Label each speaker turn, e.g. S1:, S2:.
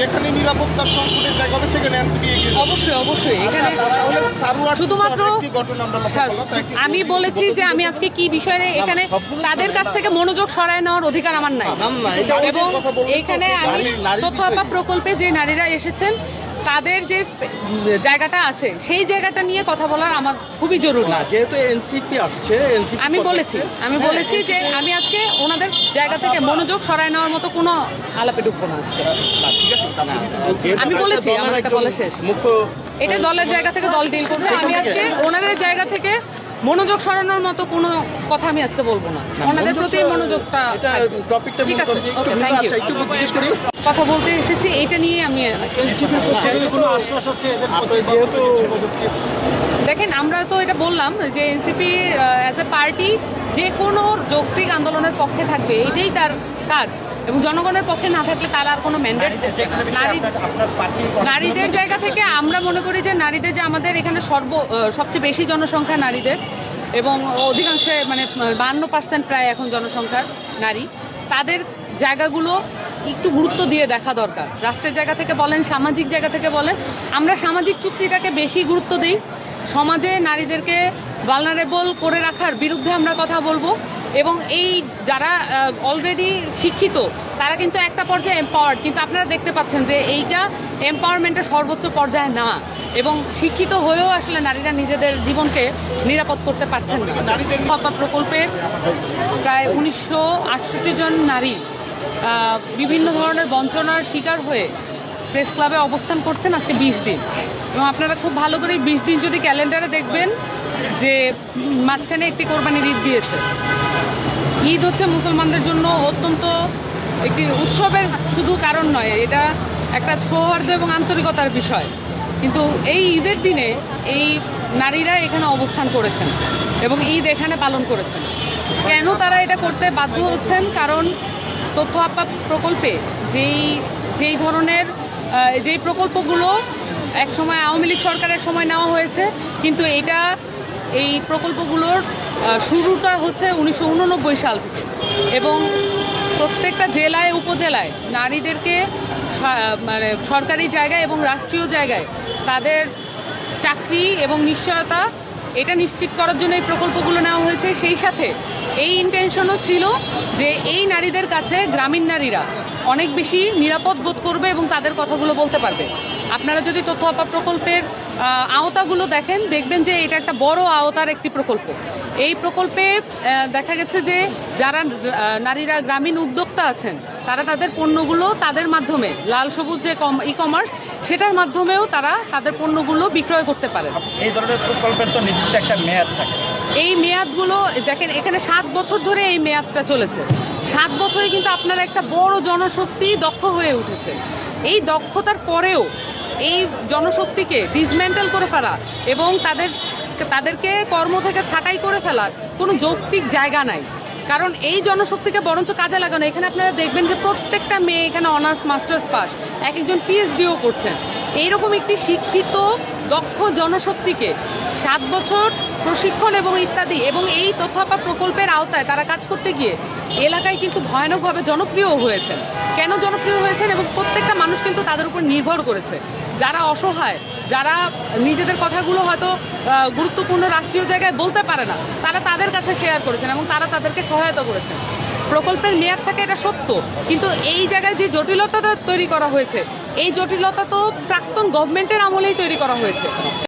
S1: যেখানে নিরাপত্তার সংকটের জায়গা হবে সেখানে এনসিপি এগিয়ে যাবে।
S2: অবশ্যই অবশ্যই। এখানে শুধুমাত্র
S1: একটি ঘটনা আমরা লক্ষ্য করলাম,
S2: আমি বলেছি যে আমি আজকে কি বিষয়ে এখানে তাদের কাছ থেকে মনোযোগ সরায় নেওয়ার অধিকার আমার নাই। এবং এখানে আমি তথ্য প্রকল্পে যে নারীরা এসেছেন তাদের যে জায়গাটা আছে সেই জায়গাটা নিয়ে কথা বলার আমার খুবই জরুরি।
S3: না যেহেতু এনসিপি আসছে এনসিপি
S2: আমি বলেছি আমি বলেছি যে আমি আজকে ওনাদের জায়গা থেকে মনোযোগ সরায় নেওয়ার মতো কোনো আলাপে ঢুকবো না আজকে। আমি বলেছি, আমার একটা বলা শেষ।
S3: মুখ্য
S2: এটা দলের জায়গা থেকে দল ডিল করবে আমি আজকে ওনাদের জায়গা থেকে মনোযোগ সরানোর মতো কোনো কথা আমি আজকে বলব না। ওনাদের প্রতি মনোযোগটা ঠিক আছে ওকে থ্যাংক ইউ
S3: একটু জিজ্ঞেস করি?
S2: কথা বলতে এসেছি এটা নিয়ে আমি
S3: যেহেতু
S2: দেখেন আমরা তো এটা বললাম যে এনসিপি অ্যাজ এ পার্টি যে কোনো যৌক্তিক আন্দোলনের পক্ষে থাকবে এটাই তার কাজ এবং জনগণের পক্ষে না থাকলে তার আর কোনো ম্যান্ডেট নারী নারীদের জায়গা থেকে আমরা মনে করি যে নারীদের যে আমাদের এখানে সর্ব সবচেয়ে বেশি জনসংখ্যা নারীদের এবং অধিকাংশে মানে বান্ন পার্সেন্ট প্রায় এখন জনসংখ্যার নারী। তাদের জায়গাগুলো একটু গুরুত্ব দিয়ে দেখা দরকার। রাষ্ট্রের জায়গা থেকে বলেন সামাজিক জায়গা থেকে বলেন আমরা সামাজিক চুক্তিটাকে বেশি গুরুত্ব দিই। সমাজে নারীদেরকে ভালনারেবল করে রাখার বিরুদ্ধে আমরা কথা বলব। এবং এই যারা অলরেডি শিক্ষিত, তারা কিন্তু একটা পর্যায়ে এম্পাওয়ার্ড কিন্তু আপনারা দেখতে পাচ্ছেন যে এইটা এম্পাওয়ারমেন্টের সর্বোচ্চ পর্যায়ে না। এবং শিক্ষিত হয়েও আসলে নারীরা নিজেদের জীবনকে নিরাপদ করতে পারছেন না। পাপা প্রকল্পের প্রায় উনিশশো আটষট্টি জন নারী বিভিন্ন ধরনের বঞ্চনার শিকার হয়ে প্রেস ক্লাবে অবস্থান করছেন আজকে বিশ দিন। এবং আপনারা খুব ভালো করে বিশ দিন যদি ক্যালেন্ডারে দেখবেন যে মাঝখানে একটি কোরবানির ঈদ দিয়েছে। ঈদ হচ্ছে মুসলমানদের জন্য অত্যন্ত একটি উৎসবের শুধু কারণ নয়, এটা একটা সৌহার্দ্য এবং আন্তরিকতার বিষয়। কিন্তু এই ঈদের দিনে এই নারীরা এখানে অবস্থান করেছেন এবং ঈদ এখানে পালন করেছেন। কেন তারা এটা করতে বাধ্য হচ্ছেন? কারণ তথ্য আপা প্রকল্পে যেই যেই ধরনের যেই প্রকল্পগুলো এক সময় আওয়ামী লীগ সরকারের সময় নেওয়া হয়েছে, কিন্তু এটা এই প্রকল্পগুলোর শুরুটা হচ্ছে উনিশশো উননব্বই সাল থেকে। এবং প্রত্যেকটা জেলায়, উপজেলায় নারীদেরকে মানে সরকারি জায়গায় এবং রাষ্ট্রীয় জায়গায় তাদের চাকরি এবং নিশ্চয়তা, এটা নিশ্চিত করার জন্য এই প্রকল্পগুলো নেওয়া হয়েছে। সেই সাথে এই ইন্টেনশনও ছিল যে এই নারীদের কাছে গ্রামীণ নারীরা অনেক বেশি নিরাপদ বোধ করবে এবং তাদের কথাগুলো বলতে পারবে। আপনারা যদি তথ্য আপা প্রকল্পের আওতাগুলো দেখেন, দেখবেন যে এটা একটা বড় আওতার একটি প্রকল্প। এই প্রকল্পে দেখা গেছে যে যারা নারীরা গ্রামীণ উদ্যোক্তা আছেন তারা তাদের পণ্যগুলো তাদের মাধ্যমে লাল সবুজ যে ই কমার্স সেটার মাধ্যমেও তারা তাদের পণ্যগুলো বিক্রয় করতে পারেন
S3: এই ধরনের প্রকল্পের তো নির্দিষ্ট একটা মেয়াদ থাকে।
S2: এই মেয়াদগুলো দেখেন এখানে সাত বছর ধরে এই মেয়াদটা চলেছে। সাত বছরে কিন্তু আপনার একটা বড় জনশক্তি দক্ষ হয়ে উঠেছে। এই দক্ষতার পরেও এই জনশক্তিকে ডিসমেন্টাল করে ফেলা এবং তাদের তাদেরকে কর্ম থেকে ছাঁটাই করে ফেলার কোনো যৌক্তিক জায়গা নাই। কারণ এই জনশক্তিকে বরঞ্চ কাজে লাগানো, এখানে আপনারা দেখবেন যে প্রত্যেকটা মেয়ে এখানে অনার্স, মাস্টার্স পাস, এক একজন পিএইচডিও করছেন। এইরকম একটি শিক্ষিত, দক্ষ জনশক্তিকে সাত বছর প্রশিক্ষণ এবং ইত্যাদি এবং এই তথ্যাপা প্রকল্পের আওতায় তারা কাজ করতে গিয়ে এলাকায় কিন্তু ভয়ানকভাবে জনপ্রিয় হয়েছেন। কেন জনপ্রিয় হয়েছেন এবং প্রত্যেকটা মানুষ কিন্তু তাদের উপর নির্ভর করেছে। যারা অসহায়, যারা নিজেদের কথাগুলো হয়তো গুরুত্বপূর্ণ রাষ্ট্রীয় জায়গায় বলতে পারে না, তারা তাদের কাছে শেয়ার করেছেন এবং তারা তাদেরকে সহায়তা করেছেন। প্রকল্পের মেয়াদ থাকে এটা সত্য, কিন্তু এই জায়গায় যে জটিলতাটা তৈরি করা হয়েছে, এই জটিলতা তো প্রাক্তন গভর্নমেন্টের আমলেই তৈরি করা হয়েছে।